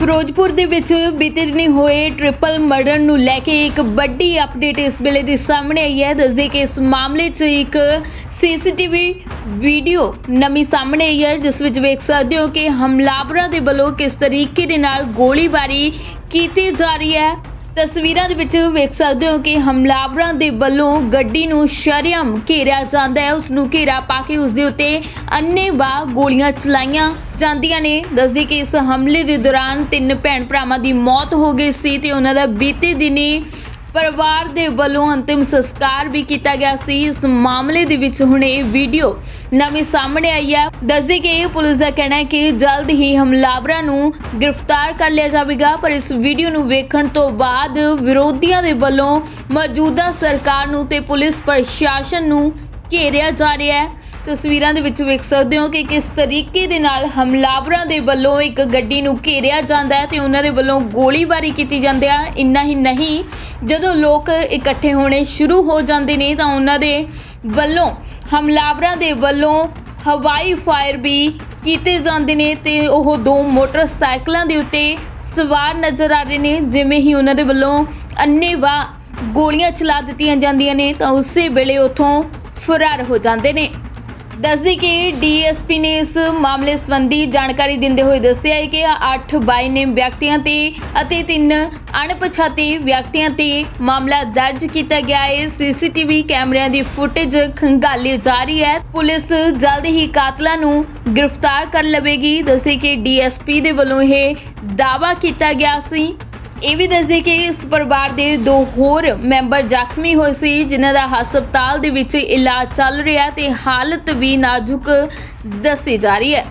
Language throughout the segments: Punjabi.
ਫਿਰੋਜ਼ਪੁਰ ਦੇ ਵਿੱਚ ਬੀਤੇ ਦਿਨੀ ਹੋਏ ਟ੍ਰਿਪਲ ਮਰਡਰ ਨੂੰ ਲੈ ਕੇ ਇੱਕ ਵੱਡੀ ਅਪਡੇਟ ਇਸ ਵੇਲੇ ਦੀ ਸਾਹਮਣੇ ਆਈ ਹੈ। ਦੱਸਦੇ ਕਿ ਇਸ ਮਾਮਲੇ 'ਚ ਇੱਕ ਸੀਸੀਟੀਵੀ ਵੀਡੀਓ ਨਵੀਂ ਸਾਹਮਣੇ ਆਈ ਹੈ, ਜਿਸ ਵਿੱਚ ਵੇਖ ਸਕਦੇ ਹੋ ਕਿ ਹਮਲਾਵਰਾਂ ਦੇ ਵੱਲੋਂ ਕਿਸ ਤਰੀਕੇ ਦੇ ਨਾਲ ਗੋਲੀਬਾਰੀ ਕੀਤੀ ਜਾ ਰਹੀ ਹੈ। ਤਸਵੀਰਾਂ ਦੇ ਵਿੱਚ ਵੇਖ ਸਕਦੇ ਹੋ ਕਿ ਹਮਲਾਵਰਾਂ ਦੇ ਵੱਲੋਂ ਗੱਡੀ ਨੂੰ ਸ਼ਰੇਆਮ ਘੇਰਿਆ ਜਾਂਦਾ ਹੈ। ਉਸ ਨੂੰ ਘੇਰਾ ਪਾ ਕੇ ਉਸ ਦੇ ਉੱਤੇ ਅੰਨ੍ਹੇਵਾਹ ਗੋਲੀਆਂ ਚਲਾਈਆਂ ਜਾਂਦੀਆਂ ਨੇ। ਦੱਸਦੀ ਕਿ ਇਸ ਹਮਲੇ ਦੇ ਦੌਰਾਨ ਤਿੰਨ ਭੈਣ ਭਰਾਵਾਂ ਦੀ ਮੌਤ ਹੋ ਗਈ ਸੀ ਤੇ ਉਹਨਾਂ ਦਾ ਬੀਤੇ ਦਿਨੀ ਪਰਿਵਾਰ ਦੇ ਵੱਲੋਂ ਅੰਤਿਮ ਸੰਸਕਾਰ ਵੀ ਕੀਤਾ ਗਿਆ ਸੀ। ਇਸ ਮਾਮਲੇ ਦੇ ਵਿੱਚ ਹੁਣ ਇਹ ਵੀਡੀਓ ਨਵੀਂ ਸਾਹਮਣੇ ਆਈ ਹੈ। ਦੱਸਦੇ ਕਿ ਪੁਲਿਸ ਦਾ ਕਹਿਣਾ ਹੈ ਕਿ ਜਲਦ ਹੀ ਹਮਲਾਵਰਾਂ ਨੂੰ ਗ੍ਰਿਫਤਾਰ ਕਰ ਲਿਆ ਜਾਵੇਗਾ, ਪਰ ਇਸ ਵੀਡੀਓ ਨੂੰ ਵੇਖਣ ਤੋਂ ਬਾਅਦ ਵਿਰੋਧੀਆਂ ਦੇ ਵੱਲੋਂ ਮੌਜੂਦਾ ਸਰਕਾਰ ਨੂੰ ਤੇ ਪੁਲਿਸ ਪ੍ਰਸ਼ਾਸਨ ਨੂੰ ਘੇਰਿਆ ਜਾ ਰਿਹਾ ਹੈ। ਤਸਵੀਰਾਂ ਦੇ ਵਿੱਚ ਵੇਖ ਸਕਦੇ ਹੋ ਕਿ ਕਿਸ ਤਰੀਕੇ ਦੇ ਨਾਲ ਹਮਲਾਵਰਾਂ ਦੇ ਵੱਲੋਂ ਇੱਕ ਗੱਡੀ ਨੂੰ ਘੇਰਿਆ ਜਾਂਦਾ ਹੈ ਤੇ ਉਹਨਾਂ ਦੇ ਵੱਲੋਂ ਗੋਲੀਬਾਰੀ ਕੀਤੀ ਜਾਂਦੀ ਹੈ। ਇੰਨਾ ਹੀ ਨਹੀਂ, ਜਦੋਂ ਲੋਕ ਇਕੱਠੇ ਹੋਣੇ ਸ਼ੁਰੂ ਹੋ ਜਾਂਦੇ ਨੇ ਤਾਂ ਉਹਨਾਂ ਦੇ ਵੱਲੋਂ, ਹਮਲਾਵਰਾਂ ਦੇ ਵੱਲੋਂ ਹਵਾਈ ਫਾਇਰ ਵੀ ਕੀਤੇ ਜਾਂਦੇ ਨੇ ਤੇ ਉਹ ਦੋ ਮੋਟਰਸਾਈਕਲਾਂ ਦੇ ਉੱਤੇ ਸਵਾਰ ਨਜ਼ਰ ਆ ਰਹੇ ਨੇ। ਜਿਵੇਂ ਹੀ ਉਹਨਾਂ ਦੇ ਵੱਲੋਂ ਅੰਨ੍ਹੇਵਾਹ ਗੋਲੀਆਂ ਚਲਾ ਦਿੱਤੀਆਂ ਜਾਂਦੀਆਂ ਨੇ ਤਾਂ ਉਸੇ ਵੇਲੇ ਉੱਥੋਂ ਫਰਾਰ ਹੋ ਜਾਂਦੇ ਨੇ। ਦੱਸਦੀ ਕਿ ਡੀਐਸਪੀ ਨੇ ਇਸ ਮਾਮਲੇ ਸੰਬੰਧੀ ਜਾਣਕਾਰੀ ਦਿੰਦੇ ਹੋਏ ਦੱਸਿਆ ਹੈ ਕਿ 8 ਬਾਈ ਨੇਮ ਵਿਅਕਤੀਆਂ ਤੇ ਅਤੇ ਤਿੰਨ ਅਣਪਛਾਤੇ ਵਿਅਕਤੀਆਂ ਤੇ ਮਾਮਲਾ ਦਰਜ ਕੀਤਾ ਗਿਆ ਹੈ। ਸੀਸੀਟੀਵੀ ਕੈਮਰਿਆਂ ਦੀ ਫੁਟੇਜ ਖੰਗਾਲੀ ਜਾ ਰਹੀ ਹੈ। ਪੁਲਿਸ ਜਲਦ ਹੀ ਕਾਤਲਾਂ ਨੂੰ ਗ੍ਰਿਫਤਾਰ ਕਰ ਲਵੇਗੀ। ਦੱਸੇ ਕਿ ਡੀਐਸਪੀ ਦੇ ਵੱਲੋਂ ਇਹ ਦਾਅਵਾ ਕੀਤਾ ਗਿਆ ਸੀ। ਇਹ ਵੀ ਦੱਸਦੇ ਕਿ ਇਸ ਪਰਿਵਾਰ ਦੇ ਦੋ ਹੋਰ ਮੈਂਬਰ ਜ਼ਖਮੀ ਹੋਏ ਸੀ, ਜਿਨ੍ਹਾਂ ਦਾ ਹਸਪਤਾਲ ਦੇ ਵਿੱਚ ਇਲਾਜ ਚੱਲ ਰਿਹਾ ਹੈ ਤੇ ਹਾਲਤ ਵੀ ਨਾਜ਼ੁਕ ਦੱਸੀ ਜਾ ਰਹੀ ਹੈ।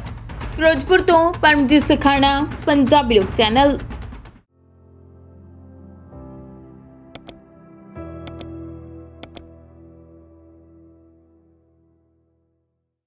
ਫਿਰੋਜ਼ਪੁਰ ਤੋਂ ਪਰਮਜੀਤ ਸਖਾਣਾ, ਪੰਜਾਬੀ ਲੋਕ ਚੈਨਲ।